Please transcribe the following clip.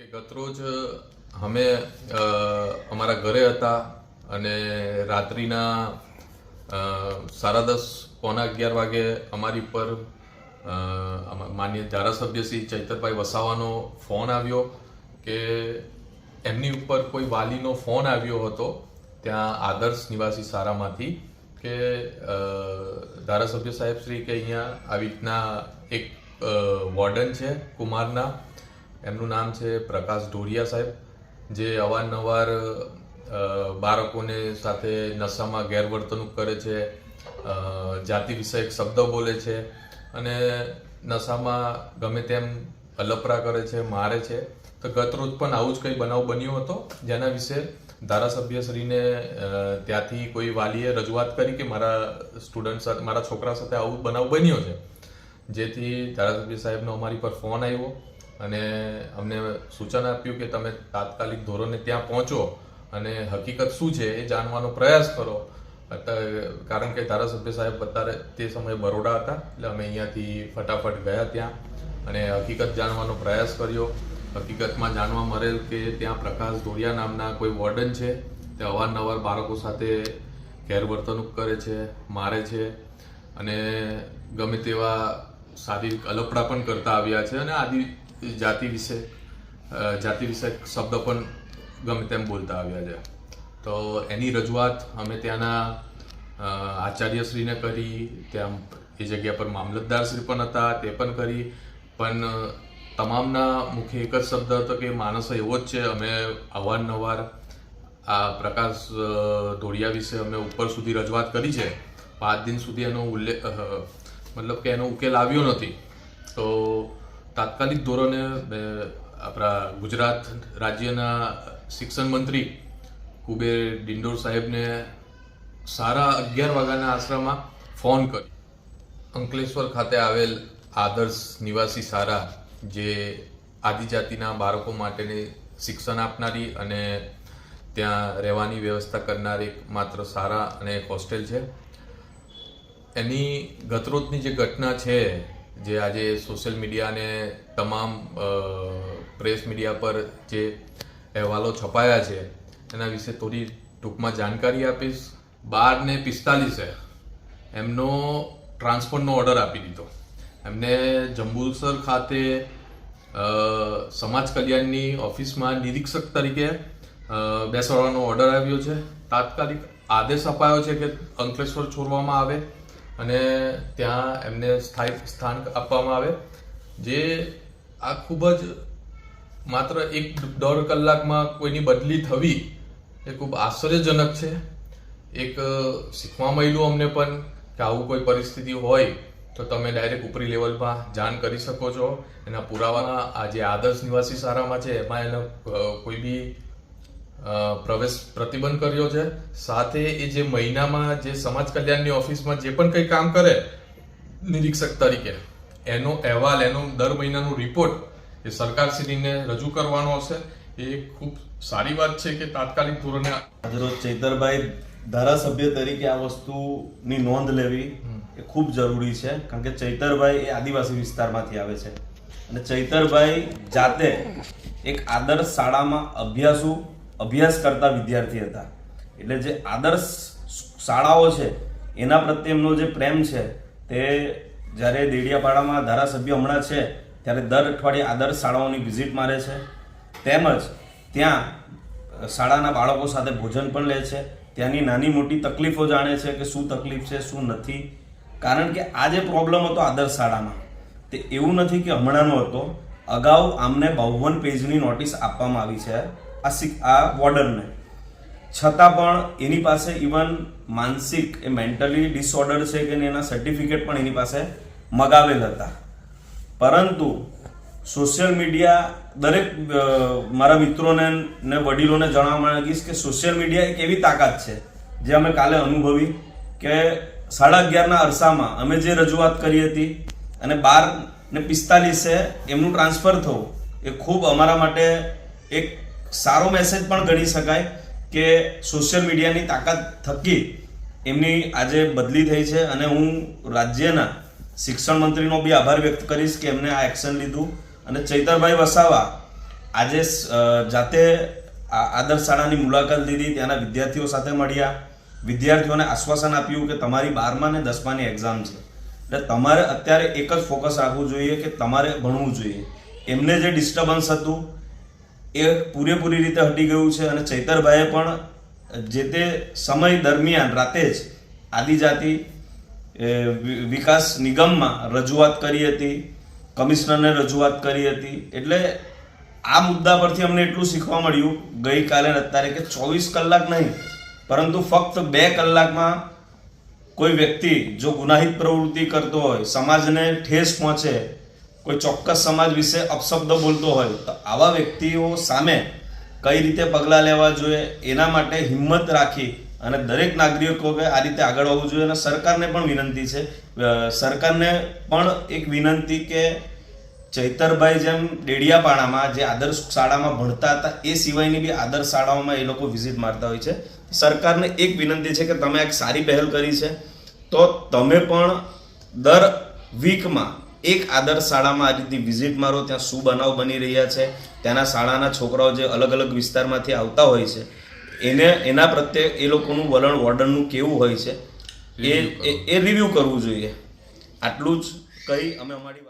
કે ગતરોજ અમે અમારા ઘરે હતા અને રાત્રિના સાડા દસ, પોણા અગિયાર વાગે અમારી પર માન્ય ધારાસભ્ય શ્રી ચૈતરભાઈ વસાવાનો ફોન આવ્યો કે એમની ઉપર કોઈ વાલીનો ફોન આવ્યો હતો, ત્યાં આદર્શ નિવાસી શાળામાંથી કે ધારાસભ્ય સાહેબ શ્રી કે અહીંયા આવી રીતના એક વોર્ડન છે, કુમારના એમનું નામ છે પ્રકાશ ઢોરિયા સાહેબ, જે અવારનવાર બાળકોને સાથે નશામાં ગેરવર્તણૂક કરે છે જાતિ વિષયક શબ્દો બોલે છે અને નશામાં ગમે તેમ અલપરા કરે છે, મારે છે. તો ગતરોજ પણ આવું જ કંઈ બનાવ બન્યો હતો? જેના વિશે ધારાસભ્યશ્રીને ત્યાંથી કોઈ વાલીએ રજૂઆત કરી કે મારા સ્ટુડન્ટ સાથે, મારા છોકરા સાથે આવું બનાવ બન્યો છે? જેથી ધારાસભ્ય સાહેબનો અમારી પર ફોન આવ્યો. અને અમને સૂચન આપ્યું કે તમે તાત્કાલિક ધોરણે ત્યાં પહોંચો અને હકીકત શું છે એ જાણવાનો પ્રયાસ કરો. કારણ કે ધારાસભ્ય સાહેબ અત્યારે તે સમયે બરોડા હતા, એટલે અમે અહીંયાથી ફટાફટ ગયા ત્યાં અને હકીકત જાણવાનો પ્રયાસ કર્યો. હકીકતમાં જાણવા મળેલ કે ત્યાં પ્રકાશ ધોરિયા નામના કોઈ વોર્ડન છે, તે અવારનવાર બાળકો સાથે ગેરવર્તણૂક કરે છે, મારે છે અને ગમે તેવા શારીરિક અલપડા પણ કરતા આવ્યા છે અને આદિ જાતિ વિશે જાતિ વિશે શબ્દ પણ ગમે તેમ બોલતા આવ્યા છે. તો એની રજૂઆત અમે ત્યાંના આચાર્યશ્રીને કરી, ત્યાં એ જગ્યા પર મામલતદારશ્રી પણ હતા, તે પણ કરી. પણ તમામના મુખે એક જ શબ્દ હતો કે માણસ એવો જ છે, અમે અવારનવાર આ પ્રકાશ ધોળિયા વિશે અમે ઉપર સુધી રજૂઆત કરી છે. પાંચ દિન સુધી એનો ઉલ્લેખ મતલબ કે એનો ઉકેલ આવ્યો નથી. તો તાત્કાલિક ધોરણે આપણા ગુજરાત રાજ્યના શિક્ષણ મંત્રી કુબેર ડિંડોર સાહેબને સારા અગિયાર વાગ્યાના આશ્રમમાં ફોન કર્યો. અંકલેશ્વર ખાતે આવેલ આદર્શ નિવાસી સારા જે આદિજાતિના બાળકો માટેની શિક્ષણ આપનારી અને ત્યાં રહેવાની વ્યવસ્થા કરનાર એક માત્ર સારા અને એક હોસ્ટેલ છે. એની ગતરોજની જે ઘટના છે જે આજે સોશિયલ મીડિયા અને તમામ પ્રેસ મીડિયા પર જે અહેવાલો છપાયા છે, એના વિશે થોડી ટૂંકમાં જાણકારી આપીશ. બાર ને પિસ્તાલીસે એમનો ટ્રાન્સફરનો ઓર્ડર આપી દીધો. એમને જંબુસર ખાતે સમાજ કલ્યાણની ઓફિસમાં નિરીક્ષક તરીકે બેસાડવાનો ઓર્ડર આવ્યો છે. તાત્કાલિક આદેશ અપાયો છે કે અંકલેશ્વર છોડવામાં આવે. અને ત્યાં એમને સ્થાયી સ્થાન આપવામાં આવે. જે આ ખૂબ જ માત્ર એક દોઢ કલાકમાં કોઈની બદલી થવી એ ખૂબ આશ્ચર્યજનક છે. એક શીખવા મળ્યું અમને પણ કે આવું કોઈ પરિસ્થિતિ હોય તો તમે ડાયરેક્ટ ઉપરી લેવલમાં જાણ કરી શકો છો. એના પુરાવાના આ જે આદર્શ નિવાસી શાળામાં છે, એમાં એનો કોઈ બી પ્રવેશ પ્રતિબંધ કર્યો છે. સાથે એ જે મહિનામાં જે સમાજ કલ્યાણની ઓફિસમાં જે પણ કંઈ કામ કરે, નિરીક્ષક તરીકે, એનો અહેવાલ, એનો દર મહિનાનો રિપોર્ટ એ સરકારશ્રીને રજૂ કરવાનો હશે. એ ખૂબ સારી વાત છે કે તાત્કાલિક ધોરણે આજરોજ ચૈતરભાઈ ધારાસભ્ય તરીકે આ વસ્તુની નોંધ લેવી એ ખૂબ જરૂરી છે, કારણ કે ચૈતરભાઈ એ આદિવાસી વિસ્તારમાંથી આવે છે. અને ચૈતરભાઈ જાતે એક આદર્શ શાળામાં અભ્યાસુ અભ્યાસ કરતા વિદ્યાર્થી હતા. એટલે જે આદર્શ શાળાઓ છે, એના પ્રત્યે એમનો જે પ્રેમ છે, તે જ્યારે દેડિયાપાડામાં ધારાસભ્ય હમણાં છે, ત્યારે દર અઠવાડિયે આદર્શ શાળાઓની વિઝિટ મારે છે. તેમજ ત્યાં શાળાના બાળકો સાથે ભોજન પણ લે છે. ત્યાંની નાની મોટી તકલીફો જાણે છે કે શું તકલીફ છે, શું નથી. કારણ કે આ જે પ્રોબ્લેમ હતો આદર્શ શાળામાં, તે એવું નથી કે હમણાંનો હતો. અગાઉ આમને બાવન પેજની નોટિસ આપવામાં આવી છે. આ શીખ આ વોર્ડરને છતાં પણ એની પાસે ઇવન માનસિક એ મેન્ટલી ડિસઓર્ડર છે કે એના સર્ટિફિકેટ પણ એની પાસે મગાવેલ હતા. પરંતુ સોશિયલ મીડિયા દરેક મારા મિત્રોને ને વડીલોને જણાવવા માંગીશ કે સોશિયલ મીડિયા એક એવી તાકાત છે જે અમે કાલે અનુભવી કે સાડા અગિયારના અરસામાં અમે જે રજૂઆત કરી હતી અને બાર ને પિસ્તાલીસે એમનું ટ્રાન્સફર થવું એ ખૂબ અમારા માટે એક સારો મેસેજ પણ ગણી શકાય કે સોશિયલ મીડિયાની તાકાત થકી એમની આજે બદલી થઈ છે અને હું રાજ્યના શિક્ષણ મંત્રીનો બી આભાર વ્યક્ત કરીશ કે એમને આ એક્શન લીધું. અને ચૈતરભાઈ વસાવા આજે જાતે આદર્શ શાળાની મુલાકાત લીધી, ત્યાંના વિદ્યાર્થીઓ સાથે મળ્યા. વિદ્યાર્થીઓને આશ્વાસન આપ્યું કે તમારી બારમા ને દસમાની એક્ઝામ છે. એટલે તમારે અત્યારે એક જ ફોકસ રાખવું જોઈએ કે તમારે ભણવું જોઈએ. એમને જે ડિસ્ટર્બન્સ હતું એ પૂરેપૂરી રીતે હટી ગયું છે અને ચૈતરભાઈએ પણ જે તે સમય દરમિયાન રાતે જ આદિજાતિ વિકાસ નિગમમાં રજૂઆત કરી હતી, કમિશનરને રજૂઆત કરી હતી. એટલે આ મુદ્દા પરથી અમને એટલું શીખવા મળ્યું ગઈકાલે અત્યારે કે ચોવીસ કલાક નહીં, પરંતુ ફક્ત બે કલાકમાં કોઈ વ્યક્તિ જો ગુનાહિત પ્રવૃત્તિ કરતો હોય, સમાજને ઠેસ પહોંચે કોઈ ચોક્કસ સમાજ વિશે અપશબ્દ બોલતો હોય તો આવા વ્યક્તિઓ સામે કઈ રીતે પગલાં લેવા જોઈએ, એના માટે હિંમત રાખી અને દરેક નાગરિકોએ આ રીતે આગળ આવવું જોઈએ અને સરકારને પણ વિનંતી છે. સરકારને પણ એક વિનંતી કે ચૈતરભાઈ જેમ ડેડિયાપાડામાં જે આદર્શ શાળામાં ભણતા હતા, એ સિવાયની બી આદર્શ શાળાઓમાં એ લોકો વિઝિટ મારતા હોય છે. સરકારને એક વિનંતી છે કે તમે એક સારી પહેલ કરી છે. તો તમે પણ દર વીકમાં એક આદર્શ શાળામાં આ રીતની વિઝિટ મારો ત્યાં શું બનાવ બની રહ્યા છે ત્યાંના શાળાના છોકરાઓ જે અલગ અલગ વિસ્તારમાંથી આવતા હોય છે એને એના પ્રત્યે એ લોકોનું વલણ વોર્ડનનું કેવું હોય છે એ એ- રિવ્યૂ કરવું જોઈએ. આટલું જ. કહી અમે અમારી વાત